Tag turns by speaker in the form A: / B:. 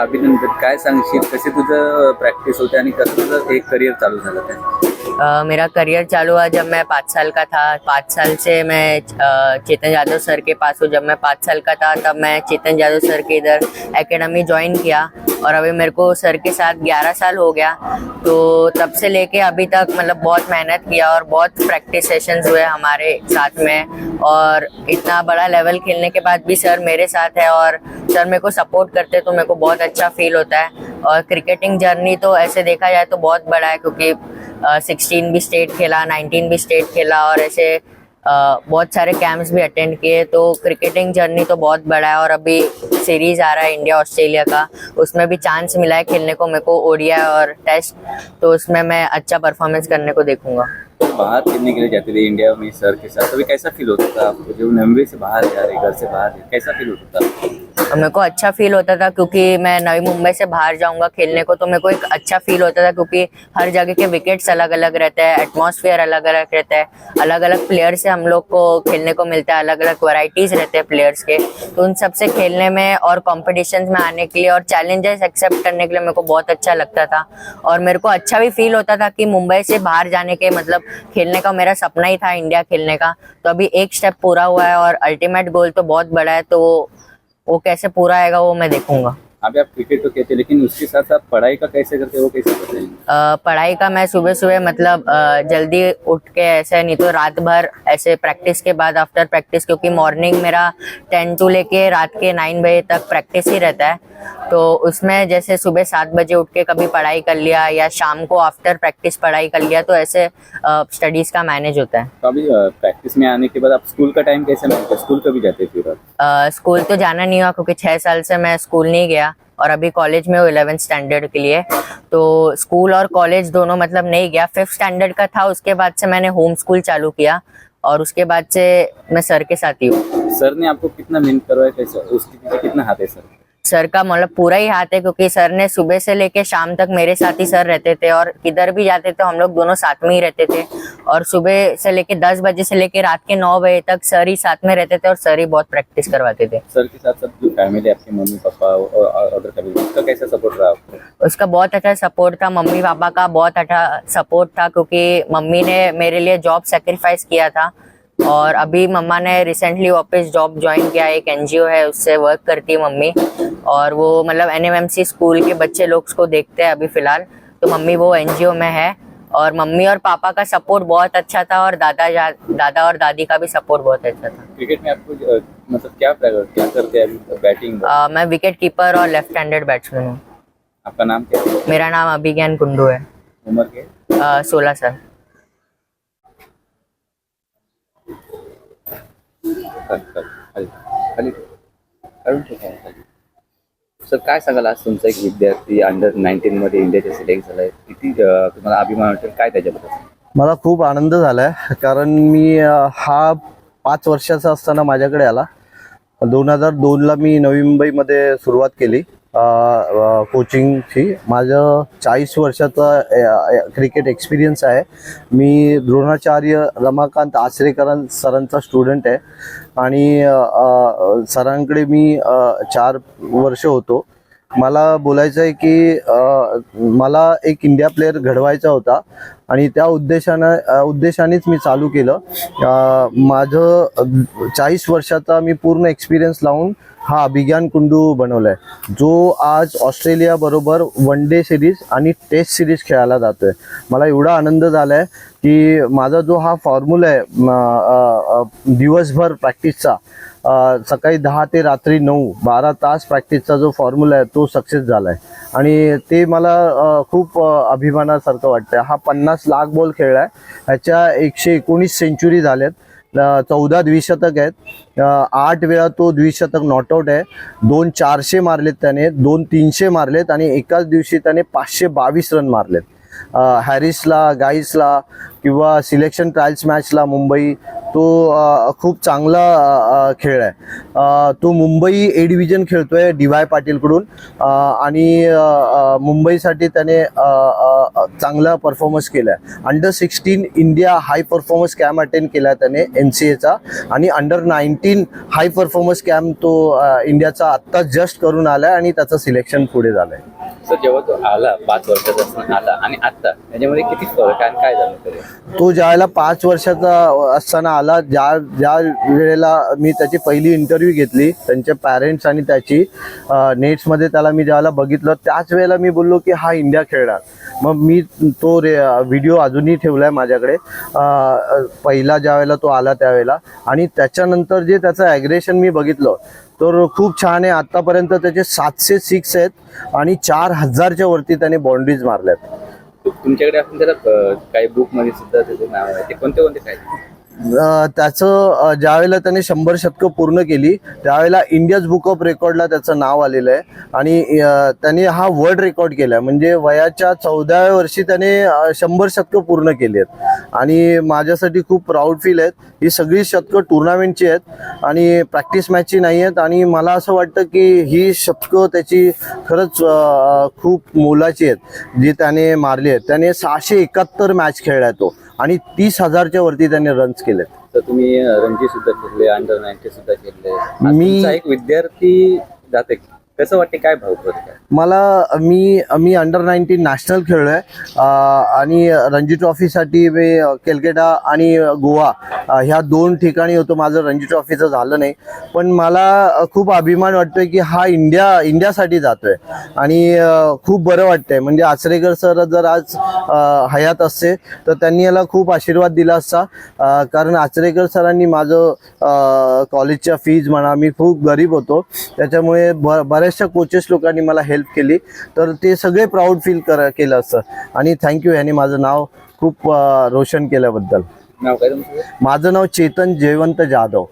A: अभिनंदन. काय सांगशील? कशी तुझं प्रॅक्टिस होते एक चालू
B: अ, मेरा करियर चालू हुआ जब मैं पाँच साल का था. पाँच साल से मैं चेतन यादव सर के पास हूँ. जब मैं पाँच साल का था तब मैं चेतन यादव सर के इधर एकेडमी ज्वाइन किया. और अभी मेरे को सर के साथ ग्यारह साल हो गया तो तब से लेके अभी तक मतलब बहुत मेहनत किया और बहुत प्रैक्टिस सेशंस हुए हमारे साथ में। और इतना बड़ा लेवल खेलने के बाद भी सर मेरे साथ है और सर मेरे को सपोर्ट करते तो मेरे को बहुत अच्छा फील होता है। और क्रिकेटिंग जर्नी तो ऐसे देखा जाए तो बहुत बड़ा है, क्योंकि सिक्सटीन भी स्टेट खेला नाइनटीन भी स्टेट खेला और ऐसे बहुत सारे कैंप्स भी अटेंड किए तो क्रिकेटिंग जर्नी तो बहुत बड़ा है और अभी सीरीज़ आ रहा है इंडिया ऑस्ट्रेलिया का। उसमें भी चांस मिला है खेलने को, मेरे को ओडिया और टेस्ट तो उसमें मैं अच्छा परफॉर्मेंस करने को देखूँगा।
A: बाहर खेलने के लिए जाते थे इंडिया में सर के साथ अभी कैसा फील होता था आपको? जो नंबे से बाहर जा रहे, घर से बाहर, कैसा फील होता था?
B: और मेरे को अच्छा फील होता था क्योंकि मैं नवी मुंबई से बाहर जाऊँगा खेलने को तो मेरे को एक अच्छा फील होता था क्योंकि हर जगह के विकेट्स अलग अलग रहते हैं एटमॉस्फेयर अलग अलग रहता है अलग अलग प्लेयर से हम लोग को खेलने को मिलता है अलग अलग वैरायटीज रहते हैं प्लेयर्स के। तो उन सबसे खेलने में और कॉम्पिटिशन में आने के लिए और चैलेंजेस एक्सेप्ट करने के लिए मेरे को बहुत अच्छा लगता था। और मेरे को अच्छा भी फील होता था कि मुंबई से बाहर जाने के मतलब खेलने का मेरा सपना ही था इंडिया खेलने का। तो अभी एक स्टेप पूरा हुआ है और अल्टीमेट गोल तो बहुत बड़ा है तो वो कैसे पूरा आएगा वो मैं देखूंगा।
A: अभी आप क्रिकेट तो कहते हैं लेकिन उसके साथ साथ पढ़ाई का कैसे करते हो कैसे करते हैं?
B: पढ़ाई का मैं सुबह सुबह मतलब जल्दी उठ के ऐसे नहीं तो रात भर ऐसे प्रैक्टिस के बाद आफ्टर प्रैक्टिस क्योंकि मॉर्निंग मेरा टेन टू लेके रात के नाइन बजे तक प्रैक्टिस ही रहता है। तो उसमें जैसे सुबह सात बजे उठ के कभी पढ़ाई कर लिया या शाम को आफ्टर प्रैक्टिस पढ़ाई कर लिया तो ऐसे स्टडीज़ का मैनेज होता है।
A: तो अभी प्रैक्टिस में आने के बाद आप स्कूल का टाइम कैसे स्कूल कभी जाते फिर
B: स्कूल तो जाना नहीं हुआ क्योंकि छह साल से मैं स्कूल नहीं गया। और अभी कॉलेज में हूँ इलेवेंथ स्टैंडर्ड के लिए। तो स्कूल और कॉलेज दोनों मतलब नहीं गया। फिफ्थ स्टैंडर्ड का था, उसके बाद से मैंने होम स्कूल चालू किया और उसके बाद से मैं सर के साथ ही हूँ।
A: सर ने आपको कितना मेहनत करवाया? कैसे उसके पीछे कितना हाथ है सर
B: सर का मतलब पूरा ही हाथ है क्योंकि सर ने सुबह से लेके शाम तक मेरे साथ ही सर रहते थे और किधर भी जाते थे हम लोग दोनों साथ में ही रहते थे। और सुबह से लेके दस बजे से लेके रात के नौ बजे तक सर ही साथ में रहते थे और सर ही बहुत प्रैक्टिस करवाते थे।
A: सर के साथ जो फैमिली आपके मम्मी पापा और अदर फैमिली उसका कैसा सपोर्ट रहा आपको?
B: उसका बहुत अच्छा सपोर्ट था मम्मी पापा का बहुत अच्छा सपोर्ट था क्योंकि मम्मी ने मेरे लिए जॉब सेक्रीफाइस किया था। और अभी मम्मा ने रिसेंटली वापस जॉब ज्वाइन किया एक एनजीओ है उससे वर्क करती है मम्मी। और वो मतलब एनएमएमसी स्कूल के बच्चे लोग उसको देखते हैं अभी फ़िलहाल। तो मम्मी वो एनजीओ में है और मम्मी और पापा का सपोर्ट बहुत अच्छा था और दादा दादा और दादी का भी सपोर्ट बहुत अच्छा था।
A: क्रिकेट में आपको मतलब क्या क्या करते हैं बैटिंग
B: अ, मैं विकेट कीपर और लेफ़्ट हैंडेड बैट्समैन हूँ।
A: आपका नाम क्या है?
B: मेरा नाम अभिज्ञान कुंडू है।
A: उम्र के
B: सोलह साल।
A: खाली सर काय सांगाल आज तुमचा एक विद्यार्थी अंडर नाईन्टीन मध्ये इंडियाच्या सिलेक्ट झालाय? किती तुम्हाला अभिमान वाटेल? काय त्याच्याबद्दल?
C: मला खूप आनंद झालाय कारण मी अ, हा पाच वर्षाचा असताना माझ्याकडे आला. दोन हजार दोनला मी नवी मुंबईमध्ये सुरुवात केली. कोचिंगची माझं चाळीस वर्षाचा क्रिकेट एक्सपिरियन्स आहे. मी द्रोणाचार्य रमाकांत आचरेकरन सरांचा स्टुडंट आहे. आणि सरांकडे मी चार वर्ष होतो. मला बोलायचं आहे की मला एक इंडिया प्लेअर घडवायचा होता. आणि त्या उद्देशानं उद्देशानेच मी चालू केलं. माझं चाळीस वर्षाचा मी पूर्ण एक्सपिरियन्स लावून हा अभिज्ञान कुंडू बनवलाय. जो आज ऑस्ट्रेलिया बरोबर वन डे सिरीज आणि टेस्ट सिरीज खेळायला जातोय. मला एवढा आनंद झालाय की माझा जो हा फॉर्म्युला आहे दिवसभर प्रॅक्टिसचा सकाळी दहा ते रात्री नऊ बारा तास प्रॅक्टिसचा जो फॉर्म्युला आहे तो सक्सेस झाला आहे आणि ते मला खूप अभिमानासारखं वाटतं हा पन्नास लाख बॉल खेळला आहे ह्याच्या एकशे एकोणीस सेंचुरी झाल्यात चौदा द्विशतक आहेत. आठ वेळा तो द्विशतक नॉटआउट आहे. दोन चारशे मारलेत त्याने दोन तीनशे मारलेत आणि एकाच दिवशी त्याने पाचशे बावीस रन मारलेत. हॅरिसला गाईसला किंवा सिलेक्शन ट्रायल्स मॅचला मुंबई तो खूप चांगला खेळ आहे. तो मुंबई ए डिव्हिजन खेळतोय डी वाय पाटीलकडून. आणि मुंबईसाठी त्याने आ, आ, चांगला परफॉर्मन्स केला आहे under sixteen India high performance camp attend केला त्याने एन सी एचा आणि under nineteen high performance camp तो इंडियाचा आत्ता जस्ट करून आला आहे आणि त्याचं सिलेक्शन पुढे झालं आहे
A: सर जेव्हा तो आला पाच वर्षाचा असताना आला आणि आता त्याच्यामध्ये किती फरक आणि काय झालं
C: तो ज्यावेळेला पाच वर्षाचा असताना आला ज्या ज्या वेळेला मी त्याची पहिली इंटरव्ह्यू घेतली त्यांचे पॅरेंट्स आणि त्याची नेट्समध्ये त्याला मी ज्यावेळेला बघितलं त्याच वेळेला मी बोललो की हा इंडिया खेळणार. मग मी तो रे व्हिडिओ अजूनही ठेवला आहे माझ्याकडे पहिला ज्या वेळेला तो आला त्यावेळेला. आणि त्याच्यानंतर जे त्याचं ॲग्रेशन मी बघितलं तर खूप छान आहे. आत्तापर्यंत त्याचे सातशे सिक्स आहेत आणि चार हजारच्या वरती त्याने बाउंड्रीज मारल्यात.
A: तुमच्याकडे आपण त्याला काही बुकमध्ये सुद्धा त्याचं नाव आहे. ते कोणते कोणते काय?
C: त्याचं ज्यावेळेला त्याने शंभर शतकं पूर्ण केली त्यावेळेला इंडियाज बुक ऑफ रेकॉर्डला त्याचं नाव आलेलं आहे. आणि त्याने हा वर्ल्ड रेकॉर्ड केला आहे. म्हणजे वयाच्या चौदाव्या वर्षी त्याने शंभर शतकं पूर्ण केली आहेत. आणि माझ्यासाठी खूप प्राऊड फील आहेत. ही सगळी शतकं टुर्नामेंटची आहेत. आणि प्रॅक्टिस मॅचची नाही आहेत. आणि मला असं वाटतं की ही शतकं त्याची खरंच खूप मोलाची आहेत. जी त्याने मारली आहेत. त्याने सहाशे एकाहत्तर मॅच खेळला आहे तो. आणि तीस हजारच्या वरती त्याने रन्स केलेत.
A: तर तुम्ही रणजी सुद्धा खेळले अंडर नाईन्टी सुद्धा खेळले.
C: मी-
A: तुमचा एक विद्यार्थी जाते. कसं वाटते काय भाव
C: मला मी मी अंडर नाईन्टीन नॅशनल खेळलो आहे आणि रणजी ट्रॉफीसाठी मी केलकेटा आणि गोवा ह्या दोन ठिकाणी होतो. माझं रणजी ट्रॉफीचं झालं नाही. पण मला खूप अभिमान वाटतोय की हा इंडिया इंडियासाठी जातोय. आणि खूप बरं वाटतंय. म्हणजे आचरेकर सर जर आज हयात असते तर त्यांनी याला खूप आशीर्वाद दिला असता. कारण आचरेकर सरांनी माझं कॉलेजच्या फीज म्हणा मी खूप गरीब होतो. त्याच्यामुळे ब बऱ्याचशा कोचेस लोकांनी मला हेल्प केली. तर ते सगळे प्राऊड फील कर केलं असतं आणि थँक्यू यांनी माझं नाव खूप रोशन केल्याबद्दल.
A: नाव काय तुमचं?
C: माझं नाव चेतन जयवंत जाधव.